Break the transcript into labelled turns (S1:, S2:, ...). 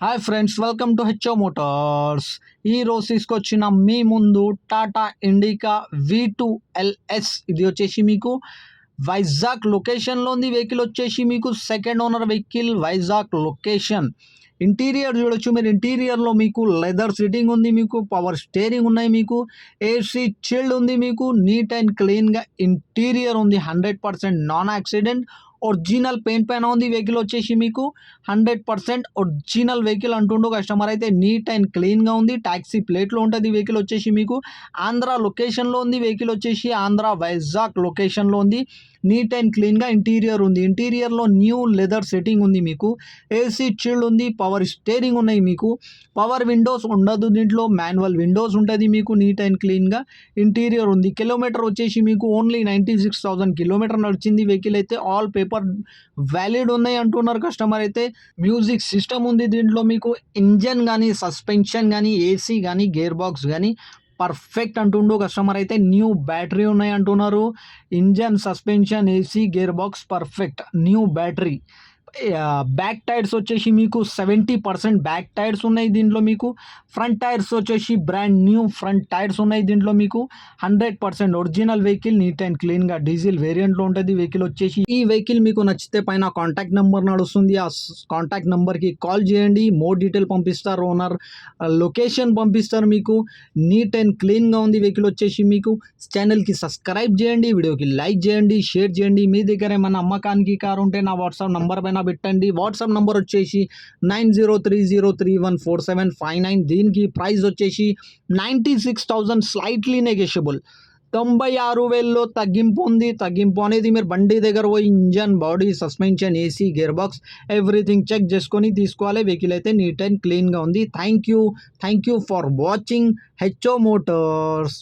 S1: Hi friends welcome to HO Motors ఈ తీసుకొచ్చిన మీ ముందు Tata Indica V two LS ఇది వచ్చేసి మీకు వైజాగ్ లొకేషన్లో ఉంది. వెహికల్ వచ్చేసి మీకు second owner vehicle Vizag location interior చూడొచ్చు. మీరు ఇంటీరియర్లో మీకు లెదర్ సిట్టింగ్ ఉంది మీకు పవర్ స్టేరింగ్ ఉన్నాయి మీకు ఏసీ చిల్డ్ ఉంది మీకు నీట్ అండ్ క్లీన్గా ఇంటీరియర్ ఉంది. Hundred percent non accident original paint పైన ఉంది. వెహికల్ వచ్చేసి మీకు హండ్రెడ్ పర్సెంట్ ఒరిజినల్ వెహికల్ అంటుండు కస్టమర్ అయితే. నీట్ అండ్ క్లీన్గా ఉంది. ట్యాక్సీ ప్లేట్లో ఉంటుంది వెహికల్ వచ్చేసి మీకు. ఆంధ్ర లొకేషన్లో ఉంది వెహికల్ వచ్చేసి. ఆంధ్ర వైజాగ్ లొకేషన్లో ఉంది. నీట్ అండ్ క్లీన్గా ఇంటీరియర్ ఉంది. ఇంటీరియర్లో న్యూ లెదర్ సెట్టింగ్ ఉంది మీకు. ఏసీ చిల్డ్ ఉంది. పవర్ స్టేరింగ్ ఉన్నాయి మీకు. పవర్ విండోస్ ఉండదు దీంట్లో. మాన్యువల్ విండోస్ ఉంటుంది మీకు నీట్ అండ్ క్లీన్గా. ఇంటీరియర్ ఉంది. కిలోమీటర్ వచ్చేసి మీకు only ninety six thousand kilometre నడిచింది వెహికల్ అయితే. ఆల్ పేపర్ వ్యాలిడ్ ఉన్నాయి అంటున్నారు కస్టమర్ అయితే. మ్యూజిక్ సిస్టమ్ ఉంది దీంట్లో మీకు. ఇంజన్ కానీ సస్పెన్షన్ కానీ ఏసీ కానీ గేర్ బాక్స్ కానీ పర్ఫెక్ట్ అంటుండు కస్టమర్ అయితే. న్యూ బ్యాటరీ ఉన్నాయి అంటున్నారు. Engine suspension AC gear box perfect. New battery. Back tyres వచ్చేసి మీకు సెవెంటీ పర్సెంట్ బ్యాక్ టైర్స్ ఉన్నాయి దీంట్లో మీకు. ఫ్రంట్ టైర్స్ వచ్చేసి బ్రాండ్ న్యూ ఫ్రంట్ టైర్స్ ఉన్నాయి దీంట్లో మీకు. Hundred percent original vehicle neat and క్లీన్గా డీజిల్ వేరియంట్లో ఉంటుంది. వెహికల్ వచ్చేసి ఈ వెహికల్ మీకు నచ్చితే పైన కాంటాక్ట్ నెంబర్ నడుస్తుంది. ఆ కాంటాక్ట్ నెంబర్కి కాల్ చేయండి. మోర్ డీటెయిల్ పంపిస్తారు ఓనర్ లొకేషన్ పంపిస్తారు మీకు. నీట్ అండ్ క్లీన్గా ఉంది వెహికల్ వచ్చేసి మీకు. ఛానల్కి సబ్స్క్రైబ్ చేయండి. వీడియోకి లైక్ చేయండి. షేర్ చేయండి. మీ దగ్గర ఏమైనా అమ్మకానికి కారు ఉంటే నా వాట్సాప్ నంబర్ పైన పెట్టండి. వాట్సాప్ నంబర్ వచ్చేసి nine zero three zero three one four seven five nine. దీనికి ప్రైస్ వచ్చేసి ninety six thousand slightly negotiable. తొంభై ఆరు వేల్లో తగ్గింపు ఉంది. తగ్గింపు అనేది మీరు బండి దగ్గర పోయి engine body suspension AC gear box everything check చేసుకొని తీసుకోవాలి. వెహికల్ అయితే నీట్ అండ్ క్లీన్గా ఉంది. Thank you. Thank you for watching HO Motors.